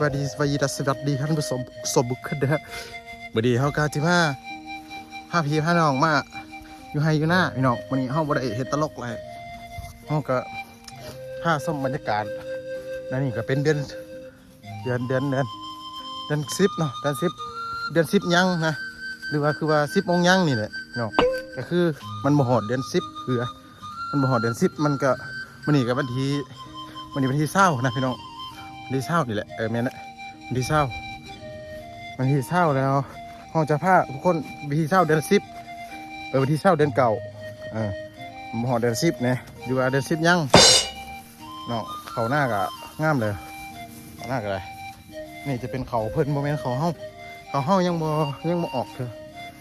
บายดีสบายดีดัสวัสดีท่านผู้ชมสมบุกขึ้นเด้อบัดดีเฮากาจิมาพาพี่พาน้องมาอยู่ไฮอยู่หน้าพี่น้องวันนี้เฮาบ่ได้เฮ็ดตลกอะไรเฮาก็พาส้มบรรยากาศนั่นนี่ก็เป็นเดือนเดือนเดือนเดือนเดือนสิบเนาะเดือนสิบเดือนสิบยังนะหรือว่าคือว่าสิบโมงยังนี่แหละพี่น้องก็คือมันบ่ฮอดเดือนสิบเคือมันบ่ฮอดเดือนสิบมันก็มันนี่ก็วันที่วันนี้วันที่เศร้านะพี่น้อง ที่เศร้านี่แหละเออแม่นนะวันที่เศร้าวันที่เศร้าแล้วห้องจะผ้าทุกคนวันที่เศร้าเดือนสิบเออวันที่เศร้าเดือนเก่าเออผมหอเดือนสิบเนี่ยอยู่ว่าเดือนสิบยังเนาะเขาหน้ากะงามเลยเขาหน้ากะอะไรนี่จะเป็นเขาเพิ่นโมเมนต์เขาห้องเขาห้องยังบ่ยังบ่ออกเถอะ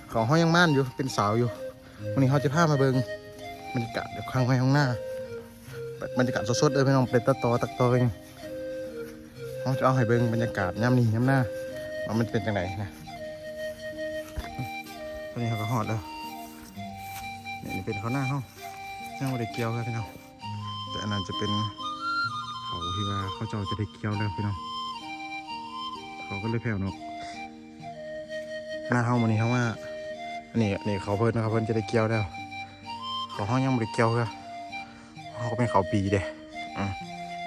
เขาห้องยังม่านอยู่เป็นสาวอยู่วันนี้เขาจะพามาเบิงบรรยากาศเดี๋ยวข้างไว้ข้างหน้าบรรยากาศสดๆเลยพี่น้องเป็นตะตอตักตอเอง เขาจะเอาให้เบิ่งบรรยากาศย่ำนี้ย่ำหน้าว่ามันเป็นจังไงนะตอนนี้เขาก็หอดแล้วนี่นี่เป็นเขาหน้าเขายังไม่ได้เกี่ยวครับพี่น้องแต่อันนั้นจะเป็นเขาที่ว่าเขาเจ้าจะได้เกี่ยวแล้วพี่น้องเขาก็เลยแผ่วนกหน้าเขามันนี้เขาว่าอันนี้อันนี้เขาเพิ่นนะครับเพิ่นจะได้เกี่ยวแล้วเขาห้องยังไม่ได้เกี่ยวครับเขาก็เป็นเขาปีเด้อ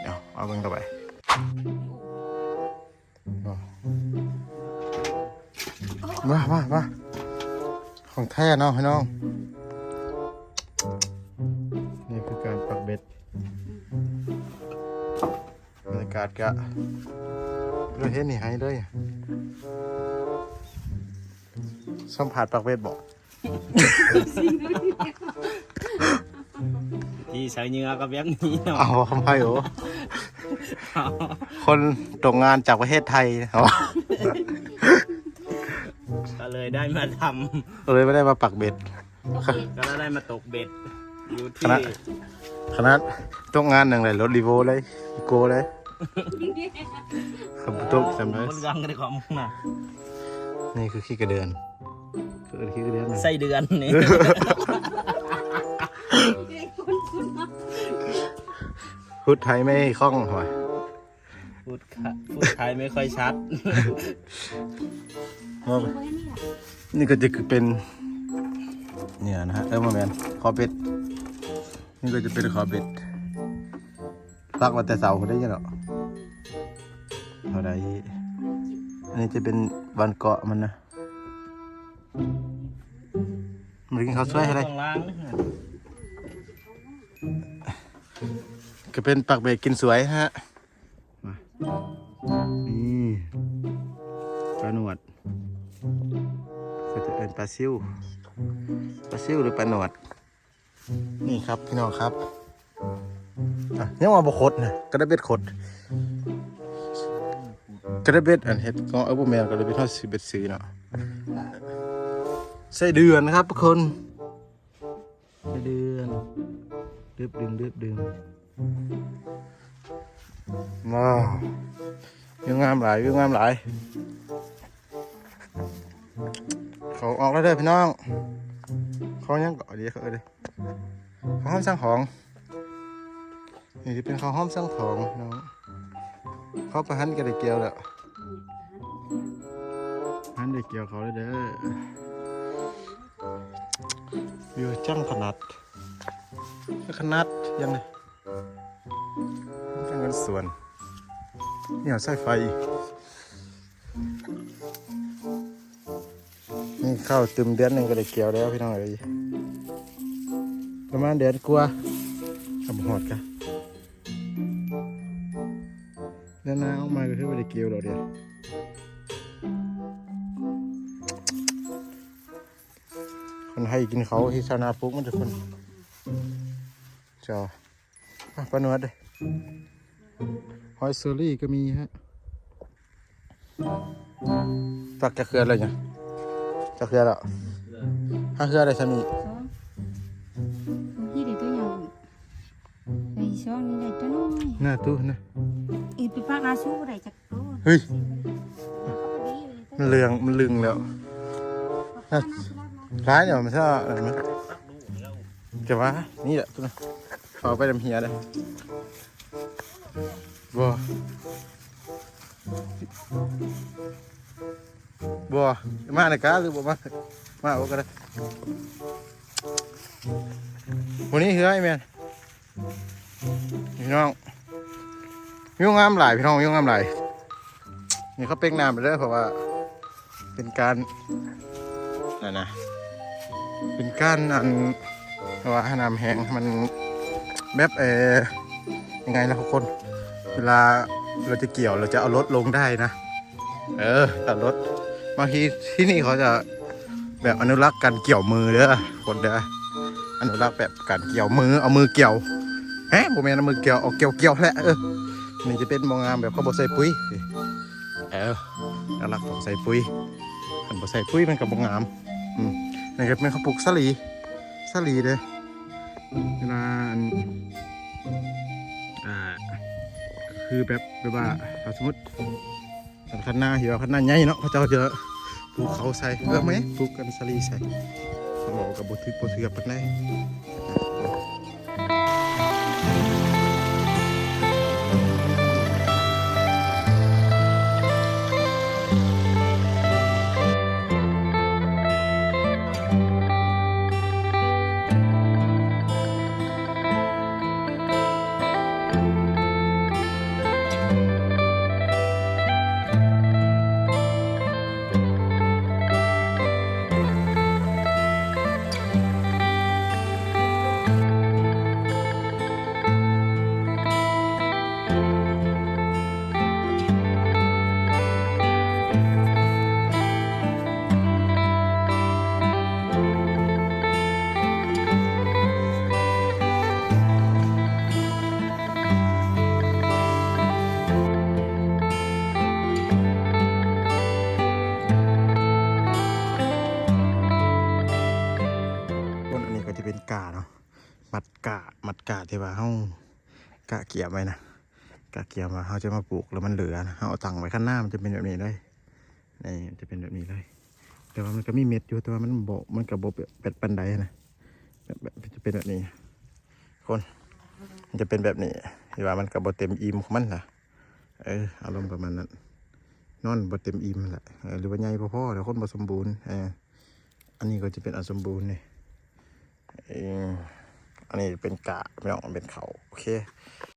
เดี๋ยวเอาเบิ่งต่อไป มามามาของแท้เนาะพี่น้อง นี่คือการปักเบ็ดบรรยากาศกะเราเห็นนี่ให้เลยสัมผัสปักเบ็ดบอกที่ใช้เนื้อกับแบบนี้เนาะเอาทำไมโอ คนตกงานจากประเทศไทยเหรอก็เลยได้มาทเลยไม่ได้มาปักเบ็ดำก็ได้มาตกเบ็ดอยู่คที่ณะ ขนาดตกงานหนึ่งเลยรถรีโวเลยอีโกเลยขับตุ๊กจำได้บนกังกันของมึงนะนี่คือขี้กระเดือนคือขี้กระเดือนนะไส้เดือนนี่พูดไทยไม่คล่องหัวพูดค่ะพูด ไทยไม่ค่อยชัด นี่ก็จะคือเป็น เนี่ยนะฮะเออมาแมนคอเป็ดนี่ก็จะเป็นคอเป็ดรักมาแต่เสาได้ยังหรอเท่าไรอันนี้จะเป็นวันเกาะมันนะมันกินข้าวสวยอะไรต้องล้างนะก็เป็นปักเบกกินสวยฮะมา นี่ปลาหนวดก็จะเอินปลาซิวปลาซิวหรือปลาหนวด นี่ครับพี่น้องครับอะยังว่าบคดนะกระเบ็ดขดกระเบ็ดอันเห็ดก็เอาบุแมวกระเบ็ดทอดสีเบ็ดสีเนาะใส่เดือนนะครับทุกคนใส่เดือนเดือบดึงเดือบดึง ว้าววิวงามหลายวิวงามหลาย เขาออกแล้วเด้อพี่น้อง เขายังเกาะดีเขาเลยเขาห้อมสร้างของ นี่ที่เป็นเขาห้อมสร้างของน้องเขาประหันกันได้เกี่ยวแล้วหันได้เกี่ยวเขาเลยเด้อวิวจังขนาดขนาดยังไง เป็นส่วนเนี่เอาสายไฟ นี่เข้าตึมเดือนหนึ่งก็ได้เกี่ยวแล้วพี่น้องเอ้ยประมาณเดือนกว่าทำหอดกันเดือนหน้าออกมาก็คือไม่ได้เกี่ยวหรอกเดียวคนให้กินเขาที่ชาวนาปลูกมันทุกคนจออะปลานวดเลย หอยเซอรี่ก็มีฮะ ตักจะเคลืออะไรเนี่ยจะเคลือแล้วห้าเคลืออะไรสามี Hi để tôi nhầm Đây sao ni đây tôi nói หน้าตู้นะ Ít bị phát ra xuống đây chặt tôi เฮ้ย มันเลืองมันลึงแล้วน่าร้ายเดี๋ยวมันจะอะไรมั้ยเก็บไว้นี่แหละตัวนะเอาไปดำเฮียเลย บัวบัวมาในกาหรือบ่มามาเอาก็ได้วันนี้เฮ้แมนพี่น้องยุ่งงามหลายพี่น้องยุ่งงามหลายนี่เขาเป้งน้ำไปเลยเพราะว่า เป็นการนั่นนะเป็นการอันว่าให้น้ำแห้งมันแบบเออ ยังไงนะทุกคน เวลาเราจะเกี่ยวเราจะเอารถลงได้นะ เออตัดรถบางทีที่นี่เขาจะแบบอนุรักษ์การเกี่ยวมือเด้อคนเด้ออนุรักษ์แบบการเกี่ยวมือเอามือเกี่ยวฮะโมเมนต์มือเกี่ยวเอาเกี่ยวเกี่ยวแหละเออนี่จะเป็นมองงามแบบเขาบอใส่ปุ๋ยเอออนุรักษ์ต้องใส่ปุ๋ยคันบอใส่ปุ๋ยมันกับบงงามอืมนี่ก็เป็นเขาปลูกสลีสลีเด้อเวลาอันอ่า คือแบบแบบว่าถ้าสมมติคันหน้าเหี่ยวคันหน้าใหญ่เนาะเขาเจ้าจะปลูกเขาใส่เออไหมปลูกกันสลีใส่เขาบอกกับบทึกบทึกปันได้ ที่ว่าเฮากะเกียมไว้นะกะเกี่ยมว่าเฮาจะมาปลูกแล้วมันเหลือนะเฮาเอาตังไว้ข้างหน้ามันจะเป็นแบบนี้เลยนี่จะเป็นแบบนี้เลย แต่ว่ามันก็มีเม็ดอยู่แต่ว่ามันโบมันกับโบเป็ดปันไดนะแบบจะเป็นแบบนี้คนมันจะเป็นแบบนี้ที่ว่ามันกับโบเต็มอิ่มของมันนะเอออารมณ์ประมาณนั้นนอนโบเต็มอิ่มแหละหรือว่าใหญ่พอๆแต่คนบ่สมบูรณ์อันนี้ก็จะเป็นอันสมบูรณ์นี่เออ อันนี้เป็นกะไม่ออกเป็นเขาโอเค